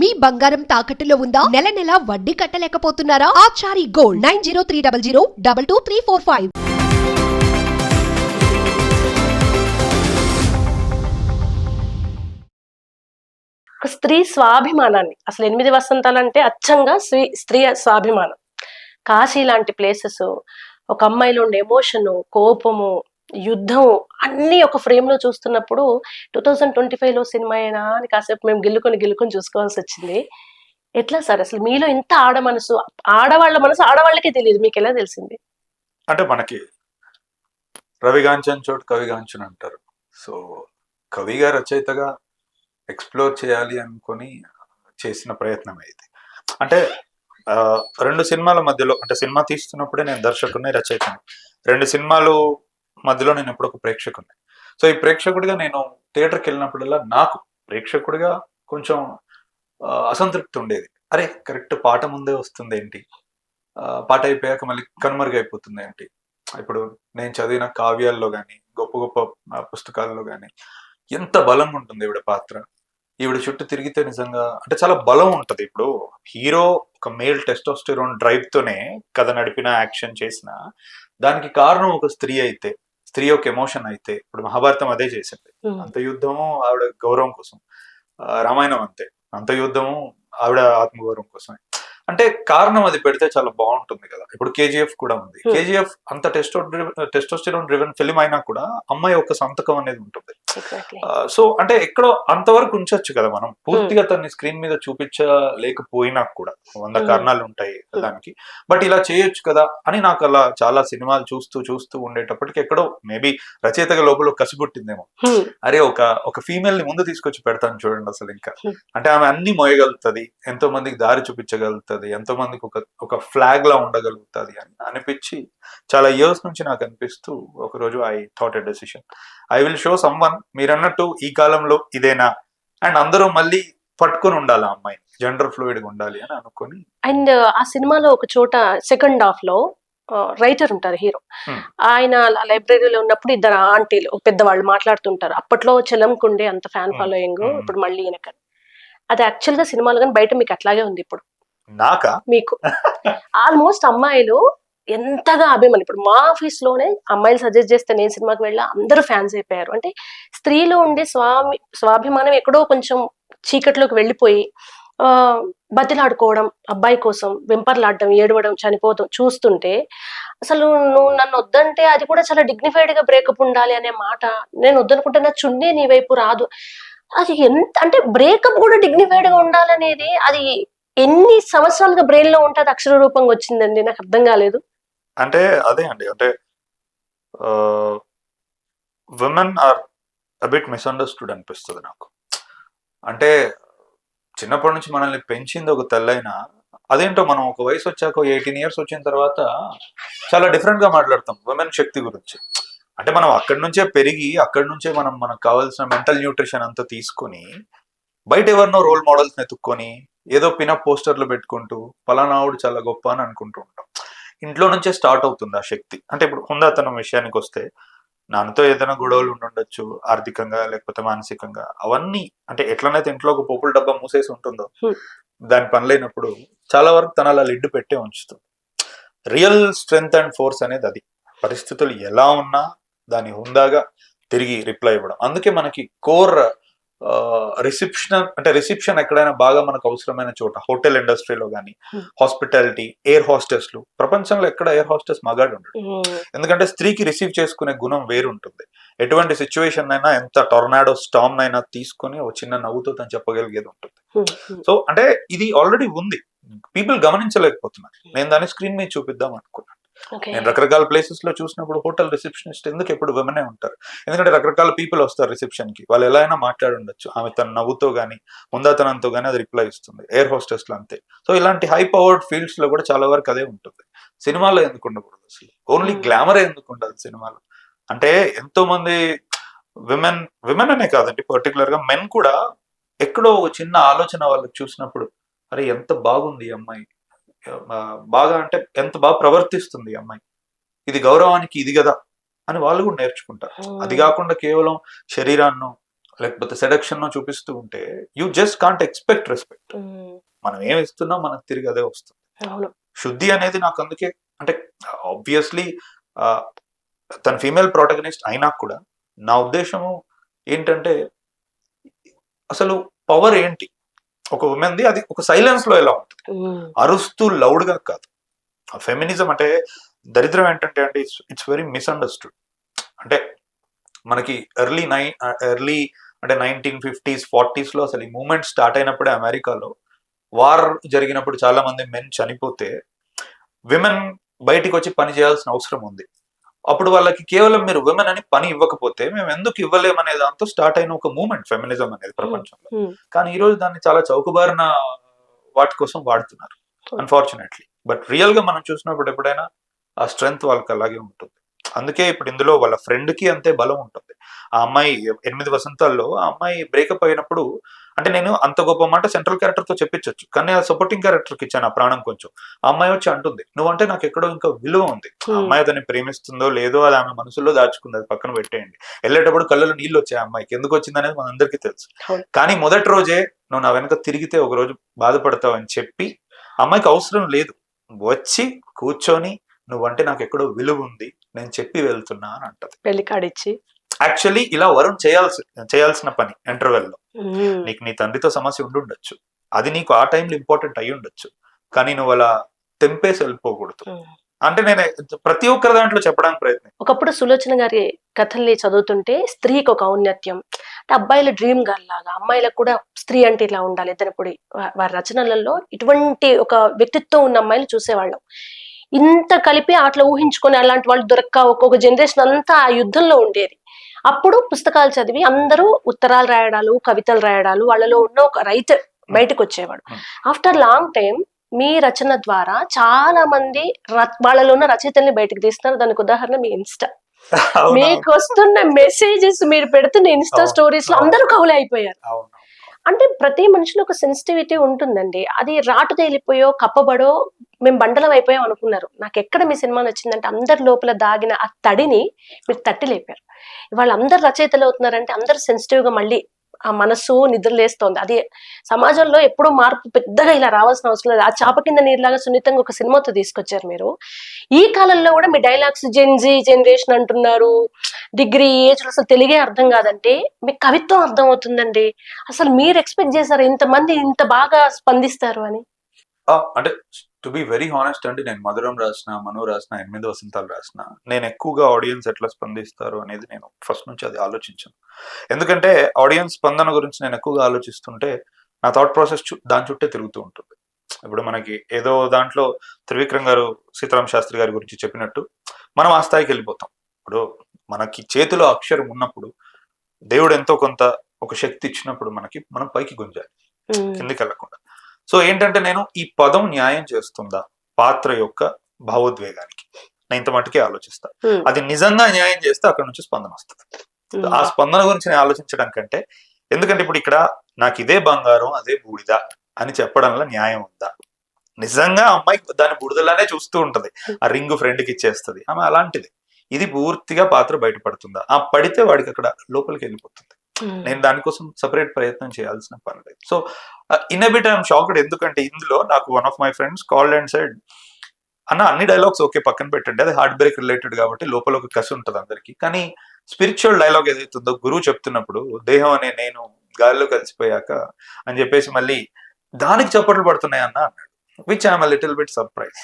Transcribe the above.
మీ బంగారం తాకట్టులో ఉందా? నెల నెల వడ్డీ కట్టలేకపోతున్నారా? Achari gold nine zero three double zero double two three four five. స్త్రీ స్వాభిమానాన్ని అసలు ఎనిమిది వసంతాలు అంటే అచ్చంగా స్త్రీ స్త్రీ స్వాభిమానం. కాశీ లాంటి ప్లేసెస్ ఒక అమ్మాయిలో ఉండే ఎమోషను కోపము యుద్ధం అన్ని ఒక ఫ్రేమ్లో చూస్తున్నప్పుడు టూ థౌజండ్ ట్వంటీ ఫైవ్లో సినిమా అయినా అని కాసేపు మేము గిల్లుకొని గిల్లుకొని చూసుకోవాల్సి వచ్చింది. ఎట్లా సార్? అసలు మీలో ఇంత ఆడ మనసు ఆడవాళ్ళ మనసు ఆడవాళ్ళకే తెలియదు మీకు ఎలా తెలిసింది? అంటే మనకి రవిగాంచన్ చోటు కవిగాంచన్ అంటారు. సో కవిగా రచయితగా ఎక్స్ప్లోర్ చేయాలి అనుకొని చేసిన ప్రయత్నం ఇది. అంటే రెండు సినిమాల మధ్యలో అంటే సినిమా తీస్తున్నప్పుడే నేను దర్శకుని రచయితని. రెండు సినిమాలు మధ్యలో నేను ఎప్పుడు ఒక ప్రేక్షకుడిని సో ఈ ప్రేక్షకుడిగా నేను థియేటర్కి వెళ్ళినప్పుడల్లా నాకు ప్రేక్షకుడిగా కొంచెం అసంతృప్తి ఉండేది. అరే కరెక్ట్ పాట ముందే వస్తుంది ఏంటి పాట అయిపోయాక మళ్ళీ కనుమరుగైపోతుంది ఏంటి? ఇప్పుడు నేను చదివిన కావ్యాల్లో కానీ గొప్ప గొప్ప పుస్తకాల్లో కానీ ఎంత బలంగా ఉంటుంది ఈవిడ పాత్ర. ఈవిడ చుట్టూ తిరిగితే నిజంగా అంటే చాలా బలం ఉంటుంది. ఇప్పుడు హీరో ఒక మేల్ టెస్టోస్టెరోన్ డ్రైవ్ తోనే కథ నడిపిన యాక్షన్ చేసిన దానికి కారణం ఒక స్త్రీ అయితే స్త్రీ ఒక ఎమోషన్ అయితే ఇప్పుడు మహాభారతం అదే చేసింది. అంత యుద్ధము ఆవిడ గౌరవం కోసం. రామాయణం అంతే. అంత యుద్ధము ఆవిడ ఆత్మగౌరవం కోసమే. అంటే కారణం అది పెడితే చాలా బాగుంటుంది కదా ఇప్పుడు కేజీఎఫ్ కూడా ఉంది Hmm. కేజీఎఫ్ అంత టెస్టో టెస్టోస్టెరోన్ డ్రివెన్ ఫిలిం అయినా కూడా అమ్మాయి ఒక సంతకం అనేది ఉంటుంది. సో అంటే ఎక్కడో అంతవరకు ఉంచొచ్చు కదా మనం పూర్తిగా తన్ని స్క్రీన్ మీద చూపించలేకపోయినా కూడా వంద Hmm. కారణాలు ఉంటాయి దానికి బట్ ఇలా చేయొచ్చు కదా అని నాకు అలా చాలా సినిమాలు చూస్తూ చూస్తూ ఉండేటప్పటికి ఎక్కడో మేబీ రచయితగా లోపల కసి పుట్టిందేమో Hmm. అరే ఒక ఒక ఫీమేల్ని ముందు తీసుకొచ్చి పెడతాను చూడండి అసలు ఇంకా Hmm. అంటే ఆమె అన్ని మోయగలుగుతుంది ఎంతో మందికి దారి చూపించగలుగుతుంది ఎంతో మందికి ఒక ఒక ఫ్లాగ్ లా ఉండగలుగుతుంది అని అనిపించి చాలా ఇయర్స్ నుంచి నాకు అనిపిస్తూ ఒక రోజు I thought a decision I will show someone మీరు అన్నట్టు ఈ కాలంలో ఇదేనా? అండ్ అందరూ మళ్ళీ పట్టుకొని ఉండాలి ఆ అమ్మాయిని. జెండర్ ఫ్లూయిడ్ ఉండాలి అని అనుకొని. అండ్ ఆ సినిమాలో ఒక చోట సెకండ్ హాఫ్లో రైటర్ ఉంటారు హీరో Hmm. ఆయన లైబ్రరీలో ఉన్నప్పుడు ఇద్దరు ఆంటీలు పెద్దవాళ్ళు మాట్లాడుతుంటారు. అప్పట్లో చెలంకుండే అంత ఫ్యాన్ Hmm. Following Hmm. ఇప్పుడు మళ్ళీ ఈయనక అది యాక్చువల్గా సినిమాలు కానీ బయట మీకు అట్లాగే ఉంది ఇప్పుడు. నాకా? మీకు. ఆల్మోస్ట్ అమ్మాయిలు ఎంతగా అభిమానం ఇప్పుడు మా ఆఫీస్లోనే అమ్మాయిలు సజెస్ట్ చేస్తే నేను సినిమాకి వెళ్ళా అందరూ ఫ్యాన్స్ అయిపోయారు. అంటే స్త్రీలో ఉండే స్వామి స్వాభిమానం ఎక్కడో కొంచెం చీకట్లోకి వెళ్ళిపోయి బతిలాడుకోవడం అబ్బాయి కోసం వెంపర్లాడడం ఏడవడం చనిపోవడం చూస్తుంటే అసలు నువ్వు నన్ను వద్దంటే అది కూడా చాలా డిగ్నిఫైడ్గా బ్రేకప్ ఉండాలి అనే మాట. నేను వద్దనుకుంటే నా చున్నీ నీ వైపు రాదు. అది ఎంత అంటే బ్రేకప్ కూడా డిగ్నిఫైడ్గా ఉండాలనేది అది ఎన్ని సంవత్సరాలుగా బ్రెయిన్లో ఉంటే అక్షర రూపంగా వచ్చిందండి? నాకు అర్థం కాలేదు. అంటే అదే అండి. అంటే విమెన్ ఆర్ అబిట్ మిస్అండర్స్టూడ్ అనిపిస్తుంది నాకు. అంటే చిన్నప్పటి నుంచి మనల్ని పెంచింది ఒక తెల్లైనా అదేంటో మనం ఒక వయసు వచ్చాక ఎయిటీన్ ఇయర్స్ వచ్చిన తర్వాత చాలా డిఫరెంట్గా మాట్లాడతాం ఉమెన్ శక్తి గురించి. అంటే మనం అక్కడి నుంచే పెరిగి అక్కడి నుంచే మనం మనకు కావాల్సిన మెంటల్ న్యూట్రిషన్ అంతా తీసుకొని బయట ఎవరినో రోల్ మోడల్స్ ఎత్తుక్కొని ఏదో పినప్ పోస్టర్లు పెట్టుకుంటూ పలానావుడు చాలా గొప్ప అని అనుకుంటూ ఉంటాం. ఇంట్లో నుంచే స్టార్ట్ అవుతుంది ఆ శక్తి. అంటే ఇప్పుడు హుందాతనం విషయానికి వస్తే నాన్నతో ఏదైనా గొడవలు ఉండుండొచ్చు ఆర్థికంగా లేకపోతే మానసికంగా అవన్నీ అంటే ఎట్లనైతే ఇంట్లో ఒక పోపుల డబ్బా మూసేసి ఉంటుందో. దాని పనులైనప్పుడు చాలా వరకు తన అలా లిడ్ పెట్టే ఉంచుతుంది. రియల్ స్ట్రెంగ్త్ అండ్ ఫోర్స్ అనేది అది. పరిస్థితులు ఎలా ఉన్నా దాని హుందాగా తిరిగి రిప్లై ఇవ్వడం. అందుకే మనకి కోర్ రిసెప్షన్ అంటే రిసెప్షన్ ఎక్కడైనా బాగా మనకు అవసరమైన చోట హోటల్ ఇండస్ట్రీలో కానీ Hmm. హాస్పిటాలిటీ ఎయిర్ హాస్టెస్లు ప్రపంచంలో ఎక్కడ ఎయిర్ హాస్టెస్ మగాడు ఉండడు ఎందుకంటే స్త్రీకి రిసీవ్ చేసుకునే గుణం వేరుంటుంది. ఎటువంటి సిచ్యువేషన్ అయినా ఎంత టొర్నాడో స్టామ్ అయినా తీసుకొని ఒక చిన్న నవ్వుతో తను చెప్పగలిగేది ఉంటుంది. సో అంటే ఇది ఆల్రెడీ ఉంది. పీపుల్ గమనించలేకపోతున్నారు. నేను దాన్ని స్క్రీన్ మీద చూపిద్దాం అనుకున్నాను. నేను రకరకాల ప్లేసెస్లో చూసినప్పుడు హోటల్ రిసెప్షనిస్ట్ ఎందుకు ఎప్పుడు విమనే ఉంటారు? ఎందుకంటే రకరకాల పీపుల్ వస్తారు రిసెప్షన్కి. వాళ్ళు ఎలా అయినా మాట్లాడి ఉండొచ్చు. ఆమె తన నవ్వుతో గానీ ముందాతనంతో గానీ అది రిప్లై ఇస్తుంది. ఎయిర్ హోస్టెస్లో అంతే. సో ఇలాంటి హై పవర్డ్ ఫీల్డ్స్లో కూడా చాలా వరకు అదే ఉంటుంది. సినిమాలో ఎందుకు ఉండకూడదు అసలు? Only Hmm. గ్లామరే ఎందుకు ఉండదు సినిమాలో? అంటే ఎంతో మంది విమెన్ విమెన్ అనే కాదండి పర్టికులర్గా మెన్ కూడా ఎక్కడో ఒక చిన్న ఆలోచన వాళ్ళకి చూసినప్పుడు అరే ఎంత బాగుంది ఈ అమ్మాయి. బాగా అంటే ఎంత బాగా ప్రవర్తిస్తుంది అమ్మాయి. ఇది గౌరవానికి ఇది కదా అని వాళ్ళు కూడా నేర్చుకుంటారు. అది కాకుండా కేవలం శరీరాన్నో లేకపోతే సెడక్షన్ చూపిస్తూ ఉంటే you just can't expect respect. మనం ఏం ఇస్తున్నాం మనకు తిరిగి అదే వస్తుంది. శుద్ధి అనేది నాకు అందుకే అంటే ఆబ్వియస్లీ తన ఫీమేల్ ప్రోటగనిస్ట్ అయినా కూడా నా ఉద్దేశము ఏంటంటే అసలు పవర్ ఏంటి? ఒక ఉమెన్ది అది ఒక సైలెన్స్లో ఎలా ఉంటుంది? అరుస్తూ లౌడ్గా కాదు ఫెమినిజం అంటే దరిద్రం ఏంటంటే అంటే ఇట్స్ వెరీ మిస్అండర్స్టూడ్ అంటే మనకి ఎర్లీ నై ఎర్లీ అంటే నైన్టీన్ ఫిఫ్టీస్ ఫార్టీస్లో అసలు ఈ మూమెంట్ స్టార్ట్ అయినప్పుడే అమెరికాలో వార్ జరిగినప్పుడు చాలా మంది మెన్ చనిపోతే విమెన్ బయటికి వచ్చి పని చేయాల్సిన అవసరం ఉంది. అప్పుడు వాళ్ళకి కేవలం మీరు విమెన్ అని పని ఇవ్వకపోతే మేము ఎందుకు ఇవ్వలేమనే దాంతో స్టార్ట్ అయిన ఒక మూమెంట్ ఫెమినిజం అనేది ప్రపంచంలో. కానీ ఈ రోజు దాన్ని చాలా చౌకబారిన వాటి కోసం వాడుతున్నారు అన్ఫార్చునేట్లీ బట్ రియల్గా మనం చూసినప్పుడు ఎప్పుడైనా ఆ స్ట్రెంగ్త్ వాళ్ళకి అలాగే ఉంటుంది. అందుకే ఇప్పుడు ఇందులో వాళ్ళ ఫ్రెండ్కి అంతే బలం ఉంటుంది. ఆ అమ్మాయి ఎనిమిది వసంతాల్లో ఆ అమ్మాయి బ్రేకప్ అయినప్పుడు అంటే నేను అంత గొప్ప మాట సెంట్రల్ క్యారెక్టర్తో చెప్పించొచ్చు. కానీ ఆ సపోర్టింగ్ క్యారెక్టర్కి ఇచ్చాను ఆ ప్రాణం కొంచెం. ఆ అమ్మాయి వచ్చి అంటుంది నువ్వంటే నాకు ఎక్కడో ఇంకా విలువ ఉంది. ఆ. అమ్మాయి అతన్ని ప్రేమిస్తుందో లేదో అది ఆమె మనసులో దాచుకుంది అది పక్కన పెట్టేయండి. వెళ్ళేటప్పుడు కళ్ళలో నీళ్ళు వచ్చాయి ఆ అమ్మాయికి. ఎందుకు వచ్చింది అనేది మనందరికీ తెలుసు. కానీ మొదటి రోజే నువ్వు నా వెనక తిరిగితే ఒక రోజు బాధపడతావు అని చెప్పి అమ్మాయికి అవసరం లేదు. వచ్చి కూర్చొని నువ్వంటే నాకు ఎక్కడో విలువ ఉంది. నేను చెప్పి వెళ్తున్నా అని అంటది. పెళ్ళి కాడిచ్చి. యాక్చువల్లీ ఇలా వరుణ్ చేయాల్సి చేయాల్సిన పని ఇంటర్వెల్లో. ఉమ్, నీకు నీ తండ్రితో సమస్య ఉండి ఉండొచ్చు అది నీకు ఆ టైంలో ఇంపార్టెంట్ అయి ఉండొచ్చు. కానీ నువ్వు అలా తెంపేసి వెళ్ళిపోకూడదు. అంటే నేను ప్రతి ఒక్కరి దాంట్లో చెప్పడానికి ప్రయత్నం. ఒకప్పుడు సులోచన గారి కథల్ని చదువుతుంటే స్త్రీకి ఒక ఔన్నత్యం. అంటే అబ్బాయిల డ్రీమ్ గర్ల్ లాగా అమ్మాయిలకు కూడా స్త్రీ అంటే ఇలా ఉండాలి. ఇద్దరిప్పుడు వారి రచనలలో ఇటువంటి ఒక వ్యక్తిత్వం ఉన్న అమ్మాయిలు చూసేవాళ్ళం. ఇంత కలిపి అట్లా ఊహించుకొని అలాంటి వాళ్ళు దొరక్క. ఒక్కొక్క జనరేషన్ అంతా ఆ యుద్ధంలో ఉండేది. అప్పుడు పుస్తకాలు చదివి అందరూ ఉత్తరాలు రాయడాలు కవితలు రాయడాలు వాళ్ళలో ఉన్న ఒక రైటర్ బయటకు వచ్చేవాడు. ఆఫ్టర్ లాంగ్ టైం మీ రచన ద్వారా చాలా మంది ర- వాళ్ళలో ఉన్న రచయితల్ని బయటకు తీస్తున్నారు. దానికి ఉదాహరణ మీ ఇన్స్టా. మీకు వస్తున్న మెసేజెస్ మీరు పెడుతున్న ఇన్స్టా స్టోరీస్లో. అందరూ కవులు అయిపోయారు అంటే ప్రతి మనిషిలో ఒక సెన్సిటివిటీ ఉంటుందండి. అది రాటు తేలిపోయో కప్పబడో మేము బండలం అయిపోయాం అనుకున్నారు. నాకు ఎక్కడ మీ సినిమా నచ్చిందంటే అందరి లోపల దాగిన ఆ తడిని మీరు తట్టి లేపారు ఇవాళ అందరు రచయితలు అవుతున్నారంటే అందరు సెన్సిటివ్గా మళ్ళీ ఆ మనస్సు నిద్రలేస్తోంది. అది సమాజంలో ఎప్పుడూ మార్పు పెద్దగా ఇలా రావాల్సిన అవసరం లేదు. ఆ చాప కింద నీరులాగా సున్నితంగా ఒక సినిమాతో తీసుకొచ్చారు మీరు. ఈ కాలంలో కూడా మీ డైలాగ్స్ జెన్జీ జనరేషన్ అంటున్నారు. డిగ్రీ ఏజ్ అసలు తెలుగే అర్థం కాదంటే మీకు కవిత్వం అర్థం అవుతుందండి. అసలు మీరు ఎక్స్పెక్ట్ చేశారు ఇంతమంది ఇంత బాగా స్పందిస్తారు అని? అంటే టు బి వెరీ హానెస్ట్ అండి నేను మధురం రాసిన మను రాసిన ఎనిమిది వసంతాలు రాసిన నేను ఎక్కువగా ఆడియన్స్ ఎట్లా స్పందిస్తారు అనేది నేను ఫస్ట్ నుంచి అది ఆలోచించాను. ఎందుకంటే ఆడియన్స్ స్పందన గురించి నేను ఎక్కువగా ఆలోచిస్తుంటే నా థాట్ ప్రాసెస్ దాని చుట్టే తిరుగుతూ ఉంటుంది. ఇప్పుడు మనకి ఏదో దాంట్లో త్రివిక్రమ్ గారు సీతారాం శాస్త్రి గారి గురించి చెప్పినట్టు మనం ఆ స్థాయికి వెళ్ళిపోతాం. ఇప్పుడు మనకి చేతిలో అక్షరం ఉన్నప్పుడు దేవుడు ఎంతో కొంత ఒక శక్తి ఇచ్చినప్పుడు మనకి మనం పైకి గుంజాలి. కిందికి వెళ్ళకుండా. సో ఏంటంటే నేను ఈ పదం న్యాయం చేస్తుందా? పాత్ర యొక్క భావోద్వేగానికి. నేను ఇంత మటుకే ఆలోచిస్తా. అది నిజంగా న్యాయం చేస్తే అక్కడ నుంచి స్పందన వస్తుంది. ఆ స్పందన గురించి నేను ఆలోచించడం కంటే ఎందుకంటే ఇప్పుడు ఇక్కడ నాకు ఇదే బంగారం అదే బూడిద అని చెప్పడంలో న్యాయం ఉందా? నిజంగా అమ్మాయి దాని బుడిదలానే చూస్తూ ఉంటది. ఆ రింగ్ ఫ్రెండ్కి ఇచ్చేస్తుంది. ఆమె అలాంటిది. ఇది పూర్తిగా పాత్ర బయటపడుతుందా? ఆ పడితే వాడికి అక్కడ లోపలికి వెళ్ళిపోతుంది. Hmm. నేను దానికోసం సపరేట్ ప్రయత్నం చేయాల్సిన పని లేదు. So in bit I'm shocked ఎందుకంటే ఇందులో నాకు one of my friends called and said అన్న అన్ని డైలాగ్స్ ఓకే పక్కన పెట్టండి. అది హార్ట్ బ్రేక్ రిలేటెడ్ కాబట్టి లోపల ఒక కసి ఉంటుంది అందరికి. కానీ స్పిరిచువల్ డైలాగ్ ఏదైతుందో గురువు చెప్తున్నప్పుడు దేహం అనే నేను గాలిలో కలిసిపోయాక అని చెప్పేసి మళ్ళీ దానికి చప్పట్లు పడుతున్నాయి అన్న? అన్నాడు. Which I'm little bit surprise